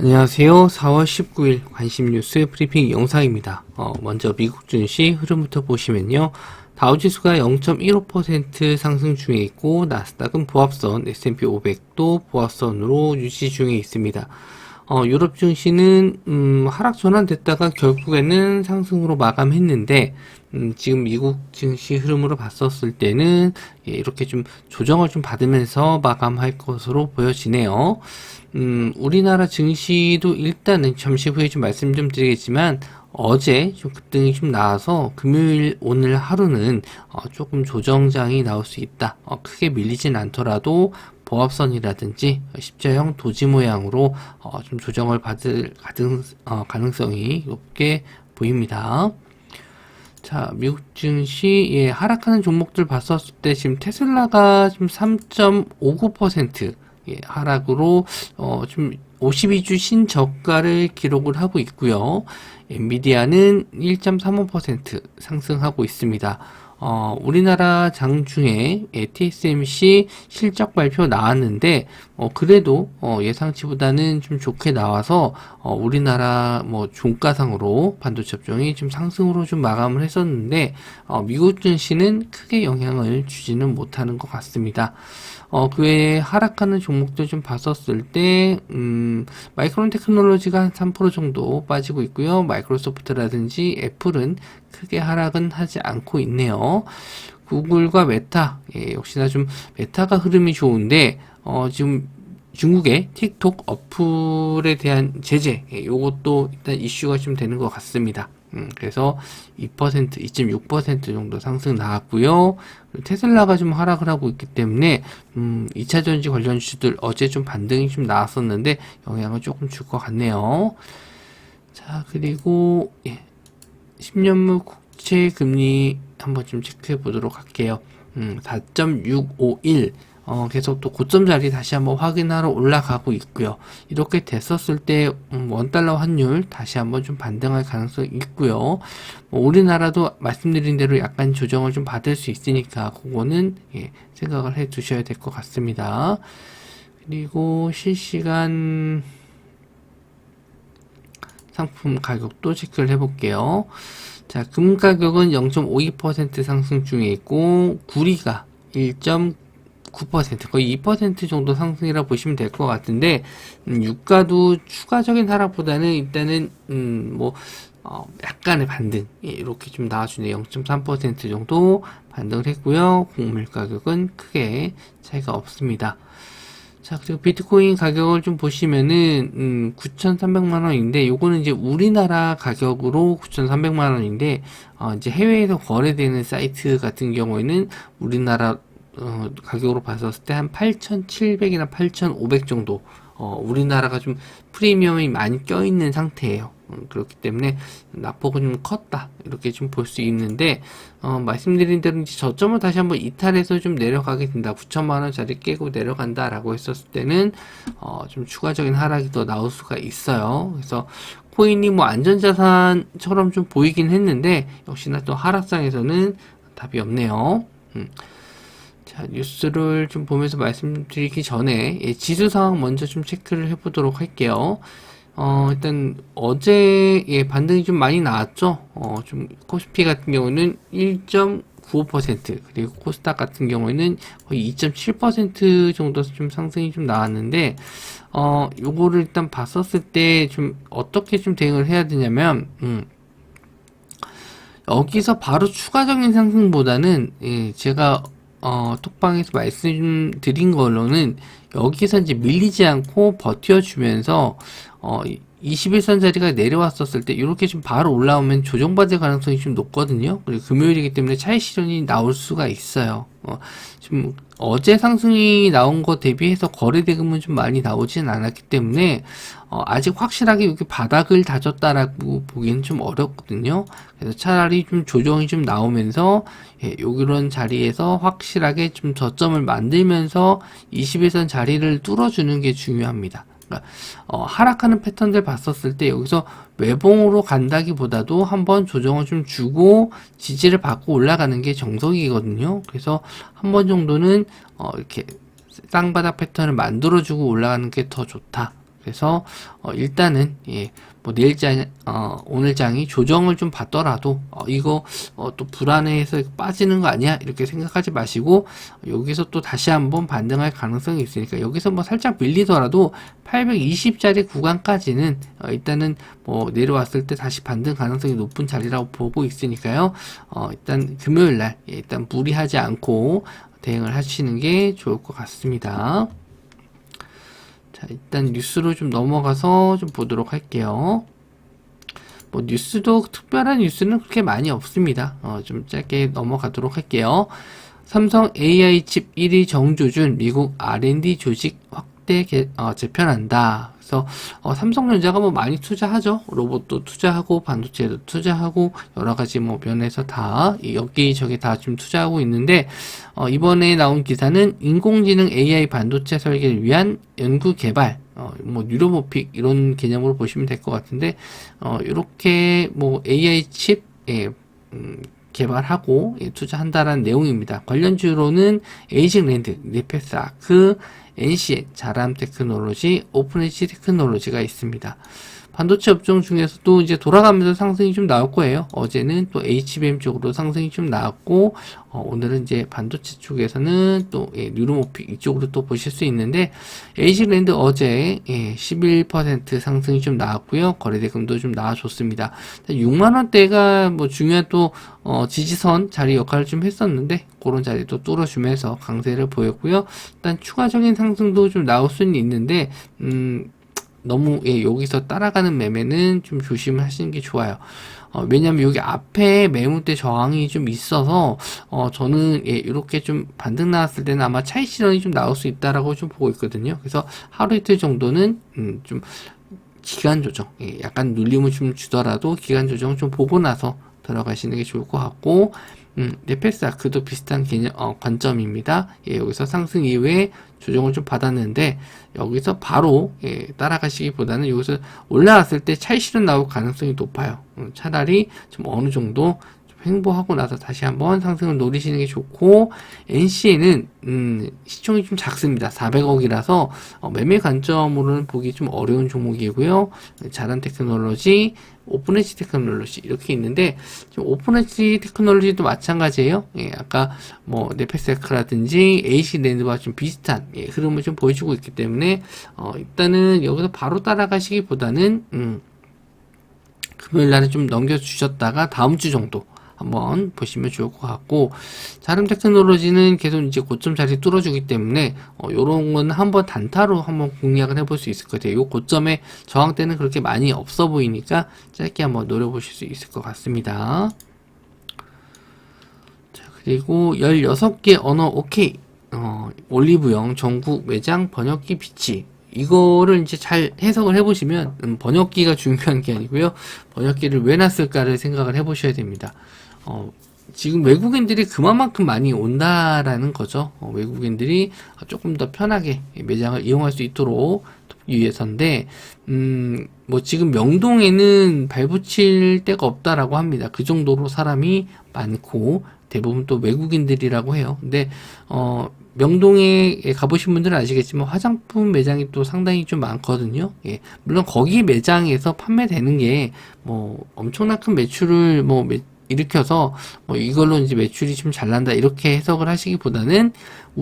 안녕하세요. 4월 19일 관심 뉴스 브리핑 영상입니다. 어, 먼저 미국 증시 흐름부터 보시면요. 다우지수가 0.15% 상승 중에 있고 나스닥은 보합선, S&P 500도 보합선으로 유지 중에 있습니다. 어, 유럽 증시는 음, 하락 전환됐다가 결국에는 상승으로 마감했는데 음, 지금 미국 증시 흐름으로 봤었을 때는 예, 이렇게 좀 조정을 좀 받으면서 마감할 것으로 보여지네요. 음, 우리나라 증시도 일단은 잠시 후에 좀 말씀 좀 드리겠지만 어제 좀 급등이 좀 나와서 금요일 오늘 하루는 어, 조금 조정장이 나올 수 있다. 어, 크게 밀리진 않더라도 보합선이라든지 십자형 도지 모양으로 어, 좀 조정을 받을 가능, 어, 가능성이 높게 보입니다. 자, 미국 증시 예, 하락하는 종목들 봤었을 때 지금 테슬라가 지금 3.59% 예, 하락으로 어, 좀 52주 신저가를 기록을 하고 있고요. 엔비디아는 1.35% 상승하고 있습니다. 어, 우리나라 장중에 예, TSMC 실적 발표 나왔는데, 어, 그래도, 어, 예상치보다는 좀 좋게 나와서, 어, 우리나라 뭐 종가상으로 반도체 업종이 좀 상승으로 좀 마감을 했었는데, 어, 미국 증시는 크게 영향을 주지는 못하는 것 같습니다. 어, 그 외에 하락하는 종목들 좀 봤었을 때, 음, 마이크론 테크놀로지가 한 3% 정도 빠지고 있고요. 마이크로소프트라든지 애플은 크게 하락은 하지 않고 있네요. 구글과 메타, 예, 역시나 좀 메타가 흐름이 좋은데, 어, 지금 중국의 틱톡 어플에 대한 제재, 예, 요것도 일단 이슈가 좀 되는 것 같습니다. 음, 그래서 2%, 2.6% 정도 상승 나왔고요. 테슬라가 좀 하락을 하고 있기 때문에 음, 2차 전지 관련 주들 어제 좀 반등이 좀 나왔었는데 영향을 조금 줄 것 같네요. 자, 그리고 예, 10년물 국채 금리 한번 좀 체크해 보도록 할게요. 음, 4.651 어, 계속 또 고점 자리 다시 한번 확인하러 올라가고 있고요. 이렇게 됐었을 때 음, 원달러 환율 다시 한번 좀 반등할 가능성이 있고요. 뭐 우리나라도 말씀드린 대로 약간 조정을 좀 받을 수 있으니까 그거는 예, 생각을 해 두셔야 될 것 같습니다. 그리고 실시간 상품 가격도 체크를 해 볼게요. 자, 금 가격은 0.52% 상승 중에 있고, 구리가 1.9% 거의 2% 정도 상승이라 고 보시면 될 것 같은데, 음, 유가도 추가적인 하락보다는 일단은, 음, 뭐, 어, 약간의 반등, 예, 이렇게 좀 나와주네요. 0.3% 정도 반등을 했고요. 곡물 가격은 크게 차이가 없습니다. 자, 그리고 비트코인 가격을 좀 보시면은, 음, 9,300만 원인데, 요거는 이제 우리나라 가격으로 9,300만 원인데, 어, 이제 해외에서 거래되는 사이트 같은 경우에는 우리나라, 어, 가격으로 봤었을 때 한 8,700이나 8,500 정도, 어, 우리나라가 좀 프리미엄이 많이 껴있는 상태예요. 음, 그렇기 때문에 낙폭은 좀 컸다 이렇게 좀 볼 수 있는데 어, 말씀드린 대로 이제 저점을 다시 한번 이탈해서 좀 내려가게 된다 9천만 원 짜리 깨고 내려간다 라고 했었을 때는 어, 좀 추가적인 하락이 더 나올 수가 있어요 그래서 코인이 뭐 안전자산처럼 좀 보이긴 했는데 역시나 또 하락장에서는 답이 없네요 음. 자, 뉴스를 좀 보면서 말씀드리기 전에 예, 지수 상황 먼저 좀 체크를 해보도록 할게요. 어, 일단 어제 예, 반등이 좀 많이 나왔죠. 어, 좀 코스피 같은 경우는 1.95% 그리고 코스닥 같은 경우에는 거의 2.7% 정도 좀 상승이 좀 나왔는데 어, 요거를 일단 봤었을 때 좀 어떻게 좀 대응을 해야 되냐면 음, 여기서 바로 추가적인 상승보다는 예, 제가 어, 톡방에서 말씀드린 걸로는 여기서 이제 밀리지 않고 버텨주면서 어, 21선 자리가 내려왔었을 때 이렇게 좀 바로 올라오면 조정받을 가능성이 좀 높거든요. 그리고 금요일이기 때문에 차익 실현이 나올 수가 있어요. 어, 지금 어제 상승이 나온 거 대비해서 거래 대금은 좀 많이 나오지는 않았기 때문에 어, 아직 확실하게 이렇게 바닥을 다졌다라고 보기는 좀 어렵거든요. 그래서 차라리 좀 조정이 좀 나오면서 예, 요런 자리에서 확실하게 좀 저점을 만들면서 21선 자리를 뚫어주는 게 중요합니다. 그러니까 어, 하락하는 패턴들 봤었을 때 여기서 외봉으로 간다기보다도 한번 조정을 좀 주고 지지를 받고 올라가는 게 정석이거든요. 그래서 한 번 정도는 어, 이렇게 쌍바닥 패턴을 만들어주고 올라가는 게 더 좋다. 그래서 어, 일단은 예, 뭐 내일 장, 어, 오늘 장이 조정을 좀 받더라도 어, 이거 어, 또 불안해해서 빠지는 거 아니야 이렇게 생각하지 마시고 여기서 또 다시 한번 반등할 가능성이 있으니까 여기서 뭐 살짝 밀리더라도 820짜리 구간까지는 어, 일단은 뭐 내려왔을 때 다시 반등 가능성이 높은 자리라고 보고 있으니까요. 어, 일단 금요일 날 예, 일단 무리하지 않고 대응을 하시는 게 좋을 것 같습니다. 자, 일단 뉴스로 좀 넘어가서 좀 보도록 할게요. 뭐 뉴스도 특별한 뉴스는 그렇게 많이 없습니다. 어, 좀 짧게 넘어가도록 할게요. 삼성 AI 칩 1위 정조준 미국 R&D 조직 확대 개, 어, 재편한다. 그래서 어, 삼성전자가 뭐 많이 투자하죠. 로봇도 투자하고 반도체도 투자하고 여러 가지 뭐 면에서 다 여기저기 다좀 투자하고 있는데 어, 이번에 나온 기사는 인공지능 AI 반도체 설계를 위한 연구 개발 어, 뭐 뉴로모픽 이런 개념으로 보시면 될 것 같은데 어, 이렇게 뭐 AI 칩 예, 음, 개발하고 예, 투자한다라는 내용입니다. 관련 주로는 에이징 랜드, 니페스아크, NCN, 자람 테크놀로지, 오픈에지 테크놀로지가 있습니다. 반도체 업종 중에서도 이제 돌아가면서 상승이 좀 나올 거예요. 어제는 또 HBM 쪽으로 상승이 좀 나왔고, 어, 오늘은 이제 반도체 쪽에서는 또 예, 뉴로모픽 이쪽으로 또 보실 수 있는데, 에이징랜드 어제 예, 11% 상승이 좀 나왔고요. 거래대금도 좀 나와줬습니다. 6만 원대가 뭐 중요한 또 어, 지지선 자리 역할을 좀 했었는데 그런 자리도 뚫어주면서 강세를 보였고요. 일단 추가적인 상승도 좀 나올 수는 있는데 음, 너무 예, 여기서 따라가는 매매는 좀 조심하시는 게 좋아요. 어, 왜냐면 여기 앞에 매물대 저항이 좀 있어서 어, 저는 예, 이렇게 좀 반등 나왔을 때는 아마 차익 실현이 좀 나올 수 있다라고 좀 보고 있거든요. 그래서 하루 이틀 정도는 음, 좀 기간 조정, 예, 약간 눌림을 좀 주더라도 기간 조정 좀 보고 나서 들어가시는 게 좋을 것 같고, 음, 네페스 아크도 비슷한 개념, 어, 관점입니다. 예, 여기서 상승 이후에 조정을 좀 받았는데, 여기서 바로, 예, 따라가시기보다는 여기서 올라왔을 때 차이 실현 나올 가능성이 높아요. 음, 차라리 좀 어느 정도 좀 횡보하고 나서 다시 한번 상승을 노리시는 게 좋고, NC에는, 음, 시총이 좀 작습니다. 400억이라서, 어, 매매 관점으로는 보기 좀 어려운 종목이고요. 자란 테크놀로지, 오픈 엣지 테크놀로지 이렇게 있는데 지금 오픈 엣지 테크놀로지도 마찬가지예요. 예, 아까 뭐 네페세크라든지 AC 랜드와 좀 비슷한 예, 흐름을 좀 보여주고 있기 때문에 어, 일단은 여기서 바로 따라가시기보다는 음, 금요일 날에 좀 넘겨주셨다가 다음 주 정도 한번 보시면 좋을 것 같고 자름 테크놀로지는 계속 이제 고점 자리 뚫어주기 때문에 어, 요런 건 한번 단타로 한번 공략을 해볼 수 있을 것 같아요. 요 고점에 저항대는 그렇게 많이 없어 보이니까 짧게 한번 노려보실 수 있을 것 같습니다. 자, 그리고 16개 언어 오케이 어, 올리브영 전국 매장 번역기 비치 이거를 이제 잘 해석을 해보시면 음, 번역기가 중요한 게 아니고요. 번역기를 왜 놨을까를 생각을 해보셔야 됩니다. 어, 지금 외국인들이 그만큼 많이 온다라는 거죠. 어, 외국인들이 조금 더 편하게 매장을 이용할 수 있도록 위해서인데, 음, 뭐 지금 명동에는 발붙일 데가 없다라고 합니다. 그 정도로 사람이 많고, 대부분 또 외국인들이라고 해요. 근데, 어, 명동에 가보신 분들은 아시겠지만 화장품 매장이 또 상당히 좀 많거든요. 예, 물론 거기 매장에서 판매되는 게 뭐 엄청난 큰 매출을 뭐 매, 일으켜서 뭐 이걸로 이제 매출이 좀 잘 난다 이렇게 해석을 하시기보다는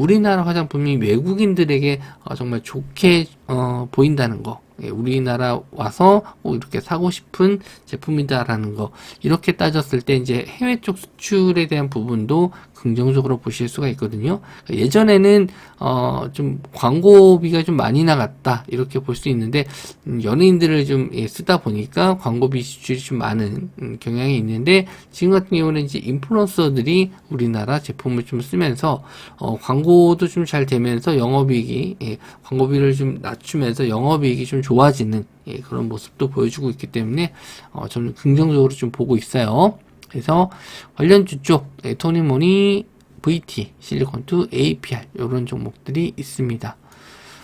우리나라 화장품이 외국인들에게 어, 정말 좋게 어, 보인다는 거. 예, 우리나라 와서 꼭 이렇게 사고 싶은 제품이다라는 거. 이렇게 따졌을 때 이제 해외 쪽 수출에 대한 부분도 긍정적으로 보실 수가 있거든요. 예전에는 어 좀 광고비가 좀 많이 나갔다. 이렇게 볼 수 있는데 음, 연예인들을 좀 예, 쓰다 보니까 광고비 지출이 좀 많은 음, 경향이 있는데 지금 같은 경우는 이제 인플루언서들이 우리나라 제품을 좀 쓰면서 어 광고 도 좀 잘 되면서 영업이익이 예, 광고비를 좀 낮추면서 영업이익이 좀 좋아지는 예, 그런 모습도 보여주고 있기 때문에 어, 저는 긍정적으로 좀 보고 있어요. 그래서 관련주 쪽 예, 토니모니, VT, 실리콘투, APR 이런 종목들이 있습니다.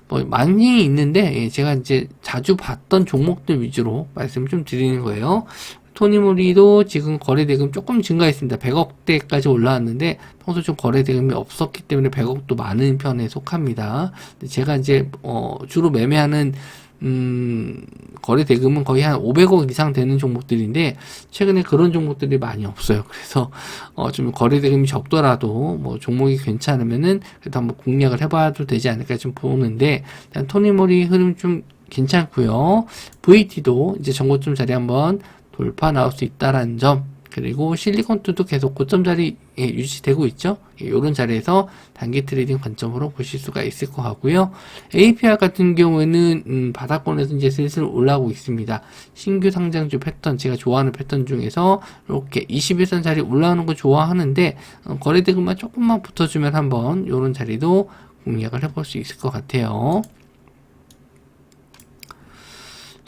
뭐 많이 있는데 예, 제가 이제 자주 봤던 종목들 위주로 말씀 좀 드리는 거예요. 토니모리도 지금 거래대금 조금 증가했습니다. 100억대까지 올라왔는데 평소 좀 거래대금이 없었기 때문에 100억도 많은 편에 속합니다. 제가 이제 어 주로 매매하는 음, 거래 대금은 거의 한 500억 이상 되는 종목들인데 최근에 그런 종목들이 많이 없어요. 그래서 어, 좀 거래 대금이 적더라도 뭐 종목이 괜찮으면은 그래도 한번 공략을 해봐도 되지 않을까 좀 보는데 일단 토니모리 흐름 좀 괜찮고요. VT도 이제 전고점 자리 한번 돌파 나올 수 있다라는 점 그리고 실리콘투도 계속 고점 자리 예, 유지되고 있죠. 예, 이런 자리에서 단기 트레이딩 관점으로 보실 수가 있을 것 같고요. APR 같은 경우에는 음, 바닥권에서 이제 슬슬 올라오고 있습니다. 신규 상장주 패턴 제가 좋아하는 패턴 중에서 이렇게 21선 자리 올라오는 거 좋아하는데 어, 거래대금만 조금만 붙어주면 한번 이런 자리도 공략을 해볼 수 있을 것 같아요.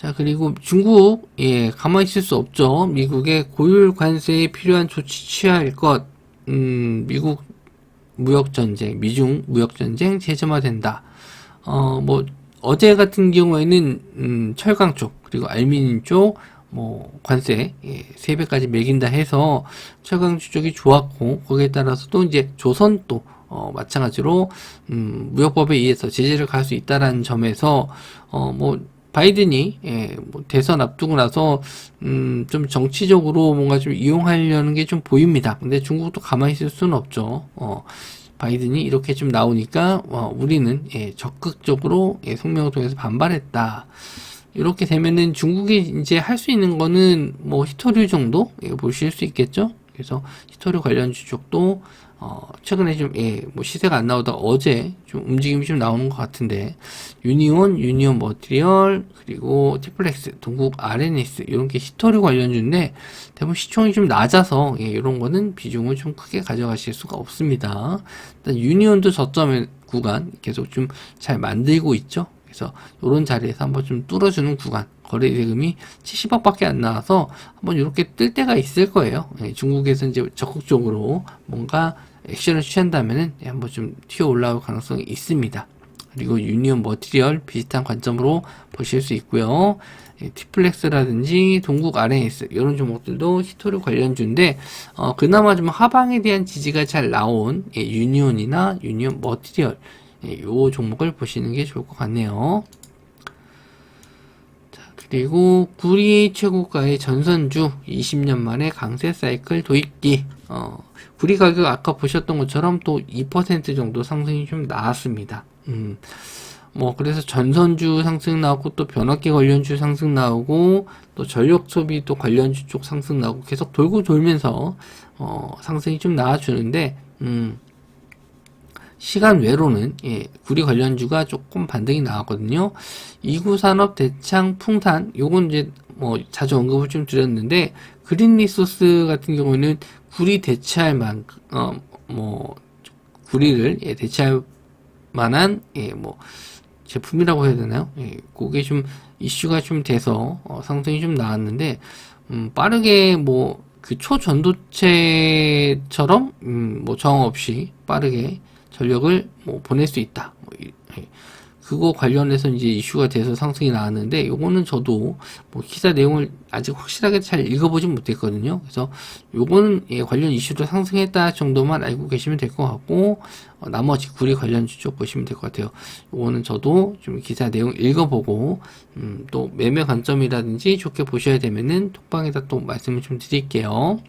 자, 그리고 중국, 예, 가만히 있을 수 없죠. 미국의 고율 관세에 필요한 조치 취할 것, 음, 미국 무역전쟁, 미중 무역전쟁 재점화된다. 어, 뭐, 어제 같은 경우에는, 음, 철강 쪽, 그리고 알미늄 쪽, 뭐, 관세, 예, 3배까지 매긴다 해서 철강주 쪽이 좋았고, 거기에 따라서 또 이제 조선도, 어, 마찬가지로, 음, 무역법에 의해서 제재를 갈 수 있다라는 점에서, 어, 뭐, 바이든이 예, 뭐 대선 앞두고 나서 음, 좀 정치적으로 뭔가 좀 이용하려는 게 좀 보입니다. 근데 중국도 가만히 있을 수는 없죠. 어, 바이든이 이렇게 좀 나오니까 어, 우리는 예, 적극적으로 예, 성명을 통해서 반발했다. 이렇게 되면은 중국이 이제 할 수 있는 거는 뭐 히토류 정도 예, 보실 수 있겠죠. 그래서 히토류 관련 주쪽도 어, 최근에 좀, 예, 뭐 시세가 안 나오다 어제 좀 움직임이 좀 나오는 것 같은데, 유니온, 유니온 머티리얼, 그리고 티플렉스, 동국 RNS, 이런 게 히토류 관련주인데, 대부분 시총이 좀 낮아서, 예, 이런 거는 비중을 좀 크게 가져가실 수가 없습니다. 일단 유니온도 저점 구간 계속 좀 잘 만들고 있죠. 그래서 이런 자리에서 한번 좀 뚫어주는 구간 거래 대금이 70억밖에 안 나와서 한번 이렇게 뜰 때가 있을 거예요. 예, 중국에서 이제 적극적으로 뭔가 액션을 취한다면은 예, 한번 좀 튀어 올라올 가능성이 있습니다. 그리고 유니온 머티리얼 비슷한 관점으로 보실 수 있고요. 예, 티플렉스라든지 동국 RNS 이런 종목들도 히토류 관련주인데 어, 그나마 좀 하방에 대한 지지가 잘 나온 예, 유니온이나 유니온 머티리얼 이 예, 종목을 보시는 게 좋을 것 같네요. 자, 그리고 구리 최고가의 전선주 20년 만에 강세 사이클 도입기. 어, 구리 가격 아까 보셨던 것처럼 또 2% 정도 상승이 좀 나왔습니다. 음, 뭐 그래서 전선주 상승 나오고 또 변압기 관련주 상승 나오고 또 전력 소비 또 관련주 쪽 상승 나오고 계속 돌고 돌면서 어, 상승이 좀 나와주는데 음, 시간 외로는 예, 구리 관련주가 조금 반등이 나왔거든요. 이구산업 대창 풍산 요건 이제 뭐 자주 언급을 좀 드렸는데 그린 리소스 같은 경우에는 구리 대체할 만 어 뭐 구리를 예, 대체할 만한 예 뭐 제품이라고 해야 되나요? 예, 그게 좀 이슈가 좀 돼서 어, 상승이 좀 나왔는데 음, 빠르게 뭐 그 초전도체처럼 음, 뭐 저항 없이 빠르게 전력을 뭐 보낼 수 있다. 뭐 예. 그거 관련해서 이제 이슈가 돼서 상승이 나왔는데 요거는 저도 뭐 기사 내용을 아직 확실하게 잘 읽어보진 못했거든요. 그래서 요거는 예, 관련 이슈로 상승했다 정도만 알고 계시면 될 것 같고 어, 나머지 구리 관련 주쪽 보시면 될 것 같아요. 요거는 저도 좀 기사 내용 읽어보고 음, 또 매매 관점이라든지 좋게 보셔야 되면은 톡방에다 또 말씀을 좀 드릴게요.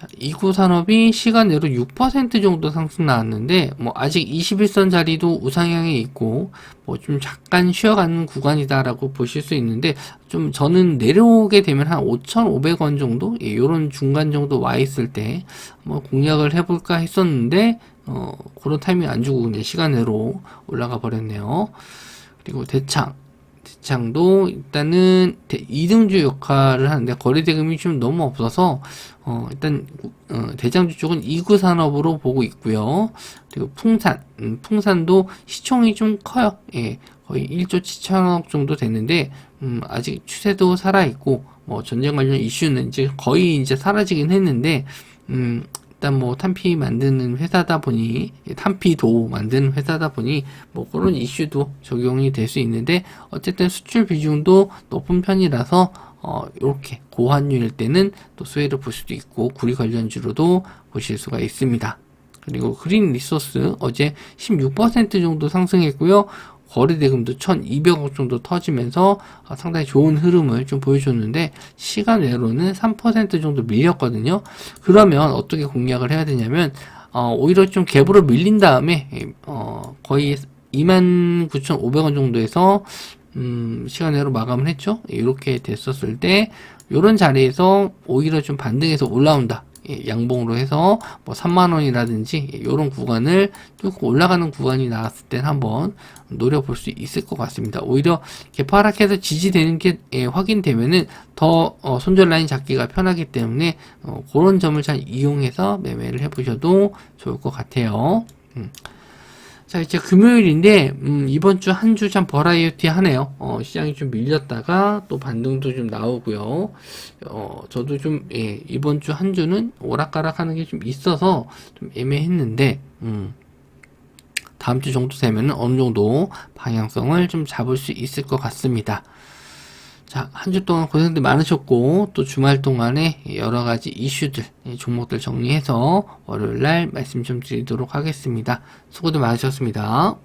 자, 이구 산업이 시간 내로 6% 정도 상승 나왔는데 뭐 아직 21선 자리도 우상향에 있고 뭐 좀 잠깐 쉬어가는 구간이다라고 보실 수 있는데 좀 저는 내려오게 되면 한 5,500원 정도 예, 요런 중간 정도 와 있을 때 뭐 공략을 해볼까 했었는데 어 그런 타이밍 안 주고 그냥 시간 내로 올라가 버렸네요. 그리고 대창 대창도 일단은 대, 2등주 역할을 하는데 거래 대금이 좀 너무 없어서 어, 일단 어, 대장주 쪽은 2구 산업으로 보고 있고요. 그리고 풍산, 음, 풍산도 시총이 좀 커요. 예, 거의 1조 7천억 정도 됐는데 음, 아직 추세도 살아 있고 뭐 전쟁 관련 이슈는 이제 거의 이제 사라지긴 했는데 음, 일단 뭐 탄피 만드는 회사다 보니 탄피도 만드는 회사다 보니 뭐 그런 이슈도 적용이 될 수 있는데 어쨌든 수출 비중도 높은 편이라서 어 이렇게 고환율일 때는 또 수혜를 볼 수도 있고 구리 관련주로도 보실 수가 있습니다. 그리고 그린 리소스 어제 16% 정도 상승했고요. 거래 대금도 1200억 정도 터지면서 어, 상당히 좋은 흐름을 좀 보여줬는데 시간 외로는 3% 정도 밀렸거든요. 그러면 어떻게 공략을 해야 되냐면 어, 오히려 좀 갭으로 밀린 다음에 어, 거의 29,500원 정도에서 음, 시간 내로 마감을 했죠. 이렇게 됐었을 때 이런 자리에서 오히려 좀 반등해서 올라온다. 예, 양봉으로 해서 뭐 3만 원이라든지 이런 구간을 뚫고 올라가는 구간이 나왔을 땐 한번 노려볼 수 있을 것 같습니다. 오히려 개파락해서 지지되는 게 예, 확인되면은 더 어, 손절 라인 잡기가 편하기 때문에 어, 그런 점을 잘 이용해서 매매를 해보셔도 좋을 것 같아요. 음. 자, 이제 금요일인데, 음, 이번 주 한 주 참 버라이어티 하네요. 어, 시장이 좀 밀렸다가 또 반등도 좀 나오고요. 어, 저도 좀, 예, 이번 주 한 주는 오락가락 하는 게 좀 있어서 좀 애매했는데, 음, 다음 주 정도 되면은 어느 정도 방향성을 좀 잡을 수 있을 것 같습니다. 자, 한 주 동안 고생들 많으셨고, 또 주말 동안에 여러 가지 이슈들, 예, 종목들 정리해서 월요일 날 말씀 좀 드리도록 하겠습니다. 수고들 많으셨습니다.